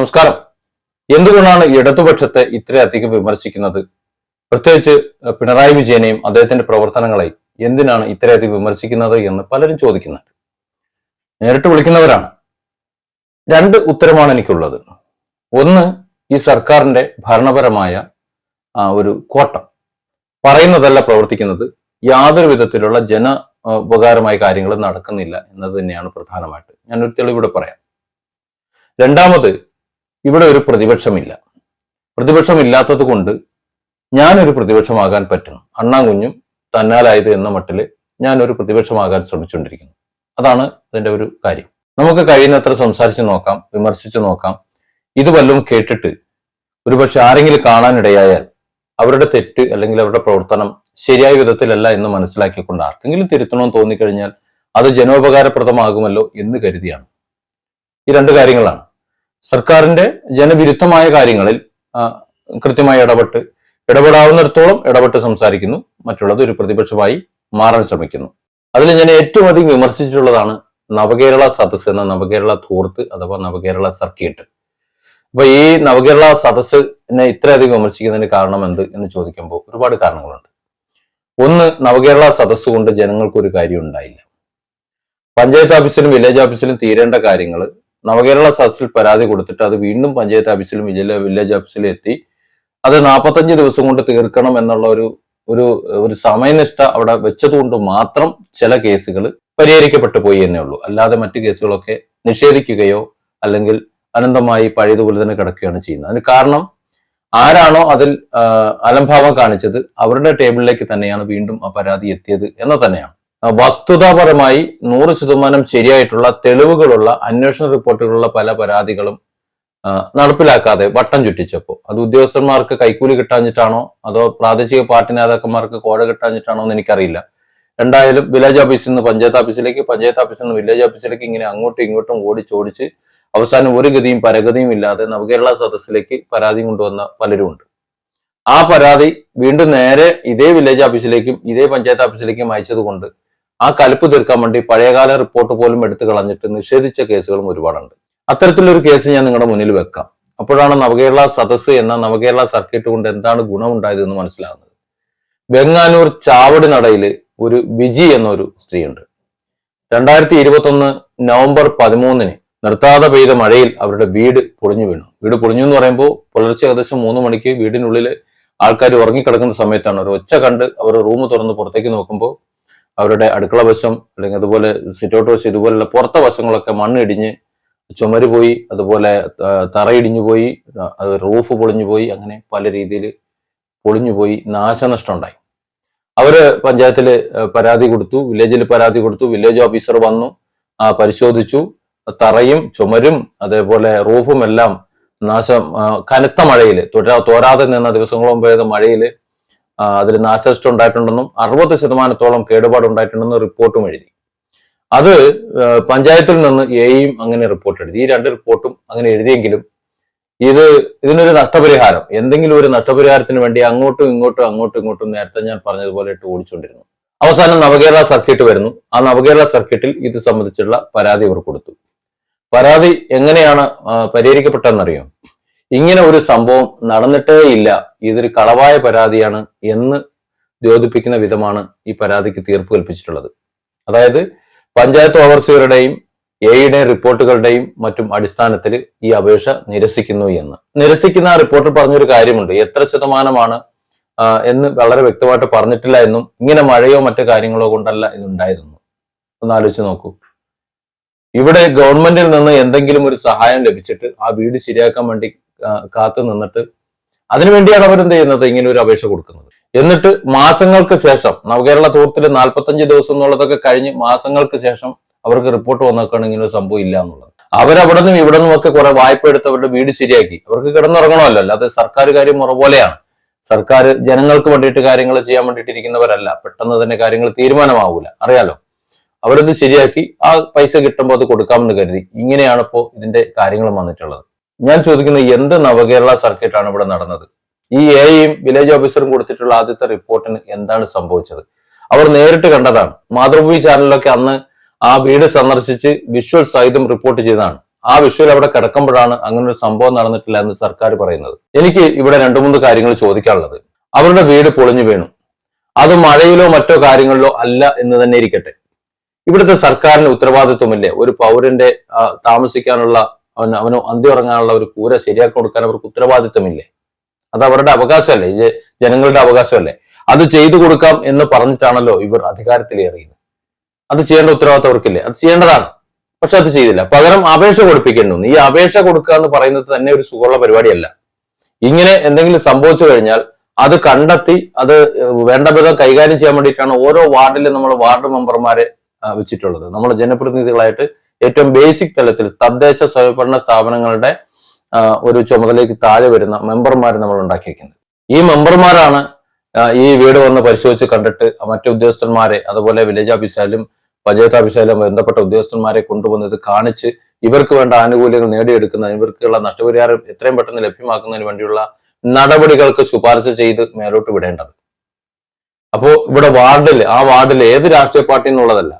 നമസ്കാരം. എന്തുകൊണ്ടാണ് ഇടതുപക്ഷത്തെ ഇത്രയധികം വിമർശിക്കുന്നത്? പ്രത്യേകിച്ച് പിണറായി വിജയനെയും അദ്ദേഹത്തിന്റെ പ്രവർത്തനങ്ങളെ എന്തിനാണ് ഇത്രയധികം വിമർശിക്കുന്നത് എന്ന് പലരും ചോദിക്കുന്നുണ്ട്. നേരിട്ട് വിളിക്കുന്നവരാണ്. രണ്ട് ഉത്തരമാണ് എനിക്കുള്ളത്. ഒന്ന് ഈ സർക്കാരിന്റെ ഭരണപരമായ ഒരു കോട്ടം. പറയുന്നതല്ല പ്രവർത്തിക്കുന്നത്. യാതൊരു വിധത്തിലുള്ള ജന ഉപകാരമായ കാര്യങ്ങൾ നടക്കുന്നില്ല എന്നത് തന്നെയാണ് പ്രധാനമായിട്ട്. ഞാനൊരു തെളിവിടെ പറയാം. രണ്ടാമത് ഇവിടെ ഒരു പ്രതിപക്ഷമില്ല. പ്രതിപക്ഷമില്ലാത്തത് കൊണ്ട് ഞാനൊരു പ്രതിപക്ഷമാകാൻ പറ്റണം. അണ്ണാങ്കുഞ്ഞും തന്നാലായത് എന്ന മട്ടിൽ ഞാനൊരു പ്രതിപക്ഷമാകാൻ ശ്രമിച്ചുകൊണ്ടിരിക്കുന്നു. അതാണ് അതിന്റെ ഒരു കാര്യം. നമുക്ക് കഴിയുന്നത്ര സംസാരിച്ചു നോക്കാം വിമർശിച്ചു നോക്കാം. ഇത് വല്ലതും കേട്ടിട്ട് ഒരുപക്ഷെ ആരെങ്കിലും കാണാനിടയായാൽ അവരുടെ തെറ്റ് അല്ലെങ്കിൽ അവരുടെ പ്രവർത്തനം ശരിയായ വിധത്തിലല്ല എന്ന് മനസ്സിലാക്കിക്കൊണ്ട് ആർക്കെങ്കിലും തിരുത്തണമെന്ന് തോന്നിക്കഴിഞ്ഞാൽ അത് ജനോപകാരപ്രദമാകുമല്ലോ എന്ന് കരുതിയാണ്. ഈ രണ്ട് കാര്യങ്ങളാണ്. സർക്കാരിന്റെ ജനവിരുദ്ധമായ കാര്യങ്ങളിൽ കൃത്യമായി ഇടപെട്ട് ഇടപെടാവുന്നിടത്തോളം ഇടപെട്ട് സംസാരിക്കുന്നു. മറ്റുള്ളത് ഒരു പ്രതിപക്ഷമായി മാറാൻ ശ്രമിക്കുന്നു. അതിൽ ഞാൻ ഏറ്റവും അധികം വിമർശിച്ചിട്ടുള്ളതാണ് നവകേരള സദസ് എന്ന നവകേരള ധൂർത്ത് അഥവാ നവകേരള സർക്കിട്ട്. അപ്പൊ ഈ നവകേരള സദസ്സിനെ ഇത്രയധികം വിമർശിക്കുന്നതിന് കാരണം എന്ത് എന്ന് ചോദിക്കുമ്പോൾ ഒരുപാട് കാരണങ്ങളുണ്ട്. ഒന്ന് നവകേരള സദസ് കൊണ്ട് ജനങ്ങൾക്ക് ഒരു കാര്യം ഉണ്ടായില്ല പഞ്ചായത്ത് ഓഫീസിലും വില്ലേജ് ഓഫീസിലും തീരേണ്ട കാര്യങ്ങൾ നവകേരള സദസ്സിൽ പരാതി കൊടുത്തിട്ട് അത് വീണ്ടും പഞ്ചായത്ത് ഓഫീസിലും വില്ലേജ് വില്ലേജ് ഓഫീസിലും എത്തി. അത് നാൽപ്പത്തഞ്ച് ദിവസം കൊണ്ട് തീർക്കണം എന്നുള്ള ഒരു ഒരു ഒരു സമയനിഷ്ഠ അവിടെ വെച്ചതുകൊണ്ട് മാത്രം ചില കേസുകൾ പരിഹരിക്കപ്പെട്ടു പോയി എന്നേ ഉള്ളൂ. അല്ലാതെ മറ്റു കേസുകളൊക്കെ നിഷേധിക്കുകയോ അല്ലെങ്കിൽ അനന്തമായി പഴയതുപോലെ തന്നെ കിടക്കുകയാണ് ചെയ്യുന്നത്. അതിന് കാരണം ആരാണോ അതിൽ അലംഭാവം കാണിച്ചത് അവരുടെ ടേബിളിലേക്ക് തന്നെയാണ് വീണ്ടും ആ പരാതി എത്തിയത് എന്ന് തന്നെയാണ്. വസ്തുതാപരമായി നൂറ് ശതമാനം ശരിയായിട്ടുള്ള തെളിവുകളുള്ള അന്വേഷണ റിപ്പോർട്ടുകളുള്ള പല പരാതികളും നടപ്പിലാക്കാതെ വട്ടം ചുറ്റിച്ചപ്പോൾ. അത് ഉദ്യോഗസ്ഥന്മാർക്ക് കൈക്കൂലി കിട്ടാഞ്ഞിട്ടാണോ? അതോ പ്രാദേശിക പാർട്ടി നേതാക്കന്മാർക്ക് കോഴ കിട്ടാഞ്ഞിട്ടാണോ എന്ന് എനിക്കറിയില്ല. രണ്ടായാലും വില്ലേജ് ഓഫീസിൽ നിന്ന് പഞ്ചായത്ത് ഓഫീസിലേക്ക് പഞ്ചായത്ത് ഓഫീസിൽ നിന്ന് വില്ലേജ് ഓഫീസിലേക്ക് ഇങ്ങനെ അങ്ങോട്ടും ഇങ്ങോട്ടും ഓടിച്ചോടിച്ച് അവസാനം ഒരു ഗതിയും പരഗതിയും ഇല്ലാതെ നവകേരള സദസ്സിലേക്ക് പരാതി കൊണ്ടുവന്ന പലരുമുണ്ട് ആ പരാതി വീണ്ടും നേരെ ഇതേ വില്ലേജ് ഓഫീസിലേക്കും ഇതേ പഞ്ചായത്ത് ഓഫീസിലേക്കും അയച്ചത് കൊണ്ട് ആ കലിപ്പ് തീർക്കാൻ വേണ്ടി പഴയകാല റിപ്പോർട്ട് പോലും എടുത്തു കളഞ്ഞിട്ട് നിഷേധിച്ച കേസുകളും ഒരുപാടുണ്ട്. അത്തരത്തിലൊരു കേസ് ഞാൻ നിങ്ങളുടെ മുന്നിൽ വെക്കാം. അപ്പോഴാണ് നവകേരള സദസ് എന്ന നവകേരള സർക്കിട്ട് കൊണ്ട് എന്താണ് ഗുണമുണ്ടായത് എന്ന് മനസ്സിലാകുന്നത്. വെങ്ങാനൂർ ചാവടി നടയിൽ ഒരു വിജി എന്നൊരു സ്ത്രീയുണ്ട്. രണ്ടായിരത്തി ഇരുപത്തൊന്ന് നവംബർ പതിമൂന്നിന് നിർത്താതെ പെയ്ത മഴയിൽ അവരുടെ വീട് പൊളിഞ്ഞു വീണു. വീട് പൊളിഞ്ഞു എന്ന് പറയുമ്പോൾ പുലർച്ചെ ഏകദേശം മൂന്ന് മണിക്ക് വീടിനുള്ളിൽ ആൾക്കാർ ഉറങ്ങിക്കിടക്കുന്ന സമയത്താണ് ഒരു ഒച്ച കണ്ട് അവർ റൂം തുറന്ന് പുറത്തേക്ക് നോക്കുമ്പോൾ അവരുടെ അടുക്കള വശം അല്ലെങ്കിൽ അതുപോലെ സിറ്റൗട്ട് വശം ഇതുപോലുള്ള പുറത്തെ വശങ്ങളൊക്കെ മണ്ണിടിഞ്ഞ് ചുമര് പോയി അതുപോലെ തറയിടിഞ്ഞു പോയി റൂഫ് പൊളിഞ്ഞു പോയി അങ്ങനെ പല രീതിയിൽ പൊളിഞ്ഞു പോയി നാശനഷ്ടം ഉണ്ടായി അവർ പഞ്ചായത്തിൽ പരാതി കൊടുത്തു വില്ലേജിൽ പരാതി കൊടുത്തു വില്ലേജ് ഓഫീസർ വന്നു പരിശോധിച്ചു. തറയും ചുമരും അതേപോലെ റൂഫും എല്ലാം നാശം കനത്ത മഴയിൽ തോരാതെ നിന്ന ദിവസങ്ങളും പോയത് മഴയിൽ അതിൽ നാശനഷ്ടം ഉണ്ടായിട്ടുണ്ടെന്നും അറുപത് ശതമാനത്തോളം കേടുപാട് ഉണ്ടായിട്ടുണ്ടെന്നും റിപ്പോർട്ടും എഴുതി. അത് പഞ്ചായത്തിൽ നിന്ന് എയും അങ്ങനെ റിപ്പോർട്ട് എഴുതി. ഈ രണ്ട് റിപ്പോർട്ടും അങ്ങനെ എഴുതിയെങ്കിലും ഇത് ഇതിനൊരു നഷ്ടപരിഹാരം. എന്തെങ്കിലും ഒരു നഷ്ടപരിഹാരത്തിന് വേണ്ടി അങ്ങോട്ടും ഇങ്ങോട്ടും അങ്ങോട്ടും ഇങ്ങോട്ടും നേരത്തെ ഞാൻ പറഞ്ഞതുപോലെ ഇട്ട് ഓടിച്ചുകൊണ്ടിരുന്നു അവസാനം നവകേരള സർക്കിട്ട് വരുന്നു. ആ നവകേരള സർക്കിട്ടിൽ ഇത് സംബന്ധിച്ചുള്ള പരാതി ഇവർ കൊടുത്തു. പരാതി എങ്ങനെയാണ് പരിഹരിക്കപ്പെട്ടതെന്നറിയോ? ഇങ്ങനെ ഒരു സംഭവം നടന്നിട്ടേ ഇല്ല. ഇതൊരു കളവായ പരാതിയാണ് എന്ന് ദ്യോതിപ്പിക്കുന്ന വിധമാണ് ഈ പരാതിക്ക് തീർപ്പ് കൽപ്പിച്ചിട്ടുള്ളത്. അതായത് പഞ്ചായത്ത് ഓവർസിയറുടെയും എയുടെയും റിപ്പോർട്ടുകളുടെയും മറ്റും അടിസ്ഥാനത്തിൽ ഈ അപേക്ഷ നിരസിക്കുന്നു എന്ന്. നിരസിക്കുന്ന ആ റിപ്പോർട്ടിൽ പറഞ്ഞൊരു കാര്യമുണ്ട്. എത്ര ശതമാനമാണ് എന്ന് വളരെ വ്യക്തമായിട്ട് പറഞ്ഞിട്ടില്ല എന്നും ഇങ്ങനെ മഴയോ മറ്റു കാര്യങ്ങളോ കൊണ്ടല്ല ഇതുണ്ടായതെന്നും. ഒന്ന് ആലോചിച്ച് നോക്കൂ. ഇവിടെ ഗവൺമെന്റിൽ നിന്ന് എന്തെങ്കിലും ഒരു സഹായം ലഭിച്ചിട്ട് ആ വീട് ശരിയാക്കാൻ വേണ്ടി കാത്തു നിന്നിട്ട് അതിനുവേണ്ടിയാണ് അവരെന്ത് ചെയ്യുന്നത്? ഇങ്ങനെ ഒരു അപേക്ഷ കൊടുക്കുന്നത്. എന്നിട്ട് മാസങ്ങൾക്ക് ശേഷം നവകേരള തൂർത്തിൽ നാൽപ്പത്തഞ്ച് ദിവസം എന്നുള്ളതൊക്കെ കഴിഞ്ഞ് മാസങ്ങൾക്ക് ശേഷം അവർക്ക് റിപ്പോർട്ട് വന്നേക്കാണ് ഇങ്ങനെ ഒരു സംഭവം ഇല്ല എന്നുള്ളത്. അവരവിടെ നിന്നും ഇവിടെ നിന്നും ഒക്കെ കുറെ വായ്പ എടുത്ത് അവരുടെ വീട് ശരിയാക്കി. അവർക്ക് കിടന്നിറങ്ങണമല്ലോ അല്ലാതെ സർക്കാർ കാര്യം മുറ പോലെയാണ്. സർക്കാർ ജനങ്ങൾക്ക് വേണ്ടിയിട്ട് കാര്യങ്ങൾ ചെയ്യാൻ വേണ്ടിയിട്ട് ഇരിക്കുന്നവരല്ല. പെട്ടെന്ന് തന്നെ കാര്യങ്ങൾ തീരുമാനമാവൂല. അറിയാലോ? അവരത് ശരിയാക്കി ആ പൈസ കിട്ടുമ്പോൾ അത് കൊടുക്കാമെന്ന് കരുതി. ഇങ്ങനെയാണ് ഇപ്പോൾ ഇതിന്റെ കാര്യങ്ങൾ വന്നിട്ടുള്ളത്. ഞാൻ ചോദിക്കുന്നത് എന്ത് നവകേരള സർക്കിട്ടാണ് ഇവിടെ നടന്നത്? ഈ എയും വില്ലേജ് ഓഫീസറും കൊടുത്തിട്ടുള്ള ആദ്യത്തെ റിപ്പോർട്ടിന് എന്താണ് സംഭവിച്ചത്? അവർ നേരിട്ട് കണ്ടതാണ്. മാതൃഭൂമി ചാനലിലൊക്കെ അന്ന് ആ വീട് സന്ദർശിച്ച് വിഷ്വൽ സഹിതം റിപ്പോർട്ട് ചെയ്തതാണ്. ആ വിഷ്വൽ അവിടെ കിടക്കുമ്പോഴാണ് അങ്ങനെ ഒരു സംഭവം നടന്നിട്ടില്ല എന്ന് സർക്കാർ പറയുന്നത്. എനിക്ക് ഇവിടെ രണ്ടു മൂന്ന് കാര്യങ്ങൾ ചോദിക്കാനുള്ളത്. അവരുടെ വീട് പൊളിഞ്ഞു വീണു. അത് മഴയിലോ മറ്റോ കാര്യങ്ങളിലോ അല്ല എന്ന് തന്നെ ഇരിക്കട്ടെ. ഇവിടുത്തെ സർക്കാരിന് ഉത്തരവാദിത്വമില്ലേ? ഒരു പൗരന്റെ താമസിക്കാനുള്ള അവന് അവന് അന്ത്യം ഉറങ്ങാനുള്ള ഒരു കൂര ശരിയാക്കി കൊടുക്കാൻ അവർക്ക് ഉത്തരവാദിത്വമില്ലേ? അത് അവരുടെ അവകാശമല്ലേ? ഇത് ജനങ്ങളുടെ അവകാശമല്ലേ? അത് ചെയ്തു കൊടുക്കാം എന്ന് പറഞ്ഞിട്ടാണല്ലോ ഇവർ അധികാരത്തിലേറിയത് അത് ചെയ്യേണ്ട ഉത്തരവാദിത്തം അവർക്കില്ലേ? അത് ചെയ്യേണ്ടതാണ്. പക്ഷെ അത് ചെയ്തില്ല. പകരം അപേക്ഷ കൊടുപ്പിക്കേണ്ടി ഈ അപേക്ഷ കൊടുക്കുക എന്ന് പറയുന്നത് തന്നെ ഒരു സുഖമുള്ള പരിപാടിയല്ല. ഇങ്ങനെ എന്തെങ്കിലും സംഭവിച്ചു കഴിഞ്ഞാൽ അത് കണ്ടെത്തി അത് വേണ്ട വിധം കൈകാര്യം ചെയ്യാൻ വേണ്ടിയിട്ടാണ് ഓരോ വാർഡിലും നമ്മൾ വാർഡ് മെമ്പർമാരെ വെച്ചിട്ടുള്ളത്. നമ്മൾ ജനപ്രതിനിധികളായിട്ട് ഏറ്റവും ബേസിക് തലത്തിൽ തദ്ദേശ സ്വയംഭരണ സ്ഥാപനങ്ങളുടെ ഒരു ചുമതലയ്ക്ക് താഴെ വരുന്ന മെമ്പർമാരെ നമ്മൾ ഉണ്ടാക്കിയിരിക്കുന്നത് ഈ മെമ്പർമാരാണ് ഈ വീട് വന്ന് പരിശോധിച്ച് കണ്ടിട്ട് മറ്റു ഉദ്യോഗസ്ഥന്മാരെ അതുപോലെ വില്ലേജ് ഓഫീസായാലും പഞ്ചായത്ത് ഓഫീസായാലും ബന്ധപ്പെട്ട ഉദ്യോഗസ്ഥന്മാരെ കൊണ്ടുവന്ന് ഇത് കാണിച്ച് ഇവർക്ക് വേണ്ട ആനുകൂല്യങ്ങൾ നേടിയെടുക്കുന്ന ഇവർക്കുള്ള നഷ്ടപരിഹാരം എത്രയും പെട്ടെന്ന് ലഭ്യമാക്കുന്നതിന് വേണ്ടിയുള്ള നടപടികൾക്ക് ശുപാർശ ചെയ്ത് മേലോട്ട് വിടേണ്ടത്. അപ്പോ ഇവിടെ വാർഡിൽ ആ വാർഡിൽ ഏത് രാഷ്ട്രീയ പാർട്ടി എന്നുള്ളതല്ല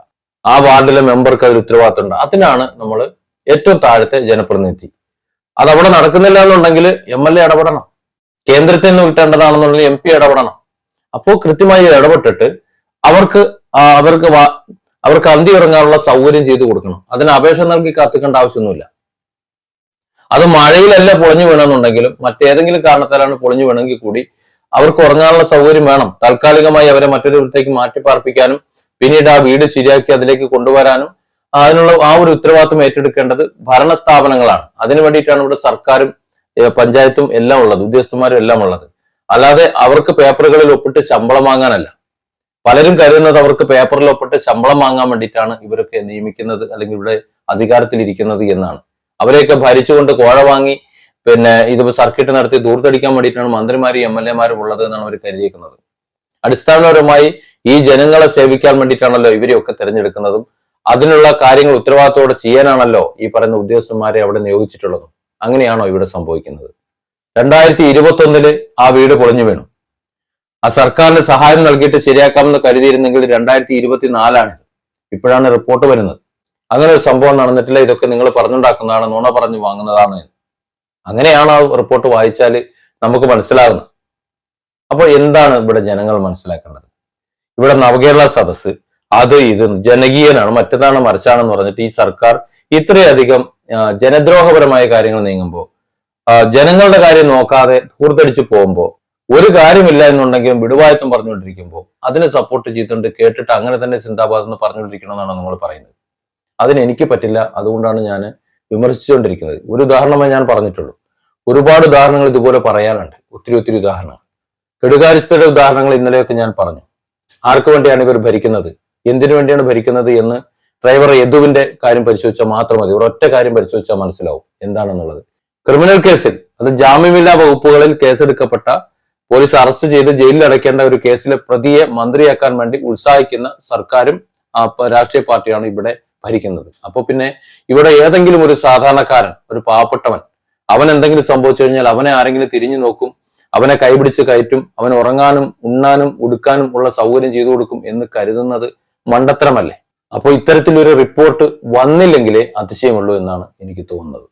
ആ വാർഡിലെ മെമ്പർക്ക് അതിൽ ഉത്തരവാദിത്തമുണ്ട്. അതിനാണ് നമ്മൾ ഏറ്റവും താഴത്തെ ജനപ്രതിനിധി. അത് അവിടെ നടക്കുന്നില്ല എന്നുണ്ടെങ്കിൽ എം എൽ എ ഇടപെടണം. കേന്ദ്രത്തിൽ നിന്ന് കിട്ടേണ്ടതാണെന്നുണ്ടെങ്കിൽ എം പി ഇടപെടണം. അപ്പോൾ കൃത്യമായി ഇടപെട്ടിട്ട് അവർക്ക് അവർക്ക് അവർക്ക് അന്തി ഇറങ്ങാനുള്ള സൗകര്യം ചെയ്തു കൊടുക്കണം. അതിന് അപേക്ഷ നൽകി കാത്തിക്കേണ്ട ആവശ്യമൊന്നുമില്ല. അത് മഴയിലല്ല പൊളിഞ്ഞു വീണെന്നുണ്ടെങ്കിലും മറ്റേതെങ്കിലും കാരണത്താലാണ് പൊളിഞ്ഞു വീണെങ്കിൽ കൂടി അവർക്ക് ഉറങ്ങാനുള്ള സൗകര്യം വേണം. താൽക്കാലികമായി അവരെ മറ്റൊരു ഇടത്തേക്ക് മാറ്റി പാർപ്പിക്കാനും പിന്നീട് ആ വീട് ശരിയാക്കി അതിലേക്ക് കൊണ്ടുവരാനും അതിനുള്ള ആ ഒരു ഉത്തരവാദിത്വം ഏറ്റെടുക്കേണ്ടത് ഭരണ സ്ഥാപനങ്ങളാണ് അതിനു വേണ്ടിയിട്ടാണ് ഇവിടെ സർക്കാരും പഞ്ചായത്തും എല്ലാം ഉള്ളത് ഉദ്യോഗസ്ഥന്മാരും എല്ലാം ഉള്ളത്. അല്ലാതെ അവർക്ക് പേപ്പറുകളിൽ ഒപ്പിട്ട് ശമ്പളം വാങ്ങാനല്ല. പലരും കരുതുന്നത് അവർക്ക് പേപ്പറിൽ ഒപ്പിട്ട് ശമ്പളം വാങ്ങാൻ വേണ്ടിയിട്ടാണ് ഇവരൊക്കെ നിയമിക്കുന്നത് അല്ലെങ്കിൽ ഇവിടെ അധികാരത്തിലിരിക്കുന്നത് എന്നാണ്. അവരെയൊക്കെ ഭരിച്ചുകൊണ്ട് കോഴ വാങ്ങി പിന്നെ ഇത് സർക്കിട്ട് നടത്തി ദൂർത്തടിക്കാൻ വേണ്ടിയിട്ടാണ് മന്ത്രിമാരും എം എൽ എമാരും ഉള്ളത് എന്നാണ് അവർ കരുതിയിരിക്കുന്നത് അടിസ്ഥാനപരമായി ഈ ജനങ്ങളെ സേവിക്കാൻ വേണ്ടിയിട്ടാണല്ലോ ഇവരെയൊക്കെ തിരഞ്ഞെടുക്കുന്നതും അതിനുള്ള കാര്യങ്ങൾ ഉത്തരവാദിത്തോടെ ചെയ്യാനാണല്ലോ ഈ പറയുന്ന ഉദ്യോഗസ്ഥന്മാരെ അവിടെ നിയോഗിച്ചിട്ടുള്ളതും. അങ്ങനെയാണോ ഇവിടെ സംഭവിക്കുന്നത്? രണ്ടായിരത്തി ഇരുപത്തി ഒന്നിൽ ആ വീട് പൊളിഞ്ഞു വീണു. ആ സർക്കാരിന് സഹായം നൽകിയിട്ട് ശരിയാക്കാമെന്ന് കരുതിയിരുന്നെങ്കിൽ രണ്ടായിരത്തി ഇരുപത്തിനാലാണ് ഇപ്പോഴാണ് റിപ്പോർട്ട് വരുന്നത്. അങ്ങനെ ഒരു സംഭവം നടന്നിട്ടില്ല. ഇതൊക്കെ നിങ്ങൾ പറഞ്ഞുണ്ടാക്കുന്നതാണ്. നുണ പറഞ്ഞു വാങ്ങുന്നതാണ്. അങ്ങനെയാണ് ആ റിപ്പോർട്ട് വായിച്ചാൽ നമുക്ക് മനസ്സിലാകുന്നത്. അപ്പോൾ എന്താണ് ഇവിടെ ജനങ്ങൾ മനസ്സിലാക്കേണ്ടത്? ഇവിടെ നവകേരള സദസ് അത് ഇത് ജനകീയനാണ് മറ്റേതാണ് മറിച്ചാണെന്ന് പറഞ്ഞിട്ട് ഈ സർക്കാർ ഇത്രയധികം ജനദ്രോഹപരമായ കാര്യങ്ങൾ നീങ്ങുമ്പോൾ ജനങ്ങളുടെ കാര്യം നോക്കാതെ ധൂർത്തടിച്ചു പോകുമ്പോൾ ഒരു കാര്യമില്ല എന്നുണ്ടെങ്കിലും വിടുവായത്വം പറഞ്ഞുകൊണ്ടിരിക്കുമ്പോൾ അതിനെ സപ്പോർട്ട് ചെയ്തുകൊണ്ട് കേട്ടിട്ട് അങ്ങനെ തന്നെ സിന്താബാദ് എന്ന് പറഞ്ഞുകൊണ്ടിരിക്കണമെന്നാണ് നിങ്ങൾ പറയുന്നത്. അതിനെനിക്ക് പറ്റില്ല. അതുകൊണ്ടാണ് ഞാൻ വിമർശിച്ചുകൊണ്ടിരിക്കുന്നത്. ഒരു ഉദാഹരണമായി ഞാൻ പറഞ്ഞിട്ടുള്ളൂ. ഒരുപാട് ഉദാഹരണങ്ങൾ ഇതുപോലെ പറയാനുണ്ട്. ഒത്തിരി ഒത്തിരി ഉദാഹരണങ്ങൾ. കെടുകാര്യസ്ഥയുടെ ഉദാഹരണങ്ങൾ ഇന്നലെയൊക്കെ ഞാൻ പറഞ്ഞു. ആർക്ക് വേണ്ടിയാണ് ഇവർ ഭരിക്കുന്നത്? എന്തിനു വേണ്ടിയാണ് ഭരിക്കുന്നത് എന്ന് ഡ്രൈവർ യദുവിന്റെ കാര്യം പരിശോധിച്ചാൽ മാത്രം മതി. ഒരൊറ്റ കാര്യം പരിശോധിച്ചാൽ മനസ്സിലാവും എന്താണെന്നുള്ളത്. ക്രിമിനൽ കേസിൽ അത് ജാമ്യമില്ലാ വകുപ്പുകളിൽ കേസെടുക്കപ്പെട്ട പോലീസ് അറസ്റ്റ് ചെയ്ത് ജയിലിൽ അടയ്ക്കേണ്ട ഒരു കേസിലെ പ്രതിയെ മന്ത്രിയാക്കാൻ വേണ്ടി ഉത്സാഹിക്കുന്ന സർക്കാരും രാഷ്ട്രീയ പാർട്ടിയാണ് ഇവിടെ ഭരിക്കുന്നത്. അപ്പൊ പിന്നെ ഇവിടെ ഏതെങ്കിലും ഒരു സാധാരണക്കാരൻ ഒരു പാവപ്പെട്ടവൻ അവൻ എന്തെങ്കിലും സംഭവിച്ചു കഴിഞ്ഞാൽ അവനെ ആരെങ്കിലും തിരിഞ്ഞു നോക്കും അവനെ കൈപിടിച്ച് കയറ്റും അവൻ ഉറങ്ങാനും ഉണ്ണാനും ഉടുക്കാനും ഉള്ള സൗകര്യം ചെയ്തു കൊടുക്കും എന്ന് കരുതുന്നത് മണ്ടത്തരമല്ലേ? അപ്പോൾ ഇത്തരത്തിലൊരു റിപ്പോർട്ട് വന്നില്ലെങ്കിലേ അതിശയമുള്ളൂ എന്നാണ് എനിക്ക് തോന്നുന്നത്.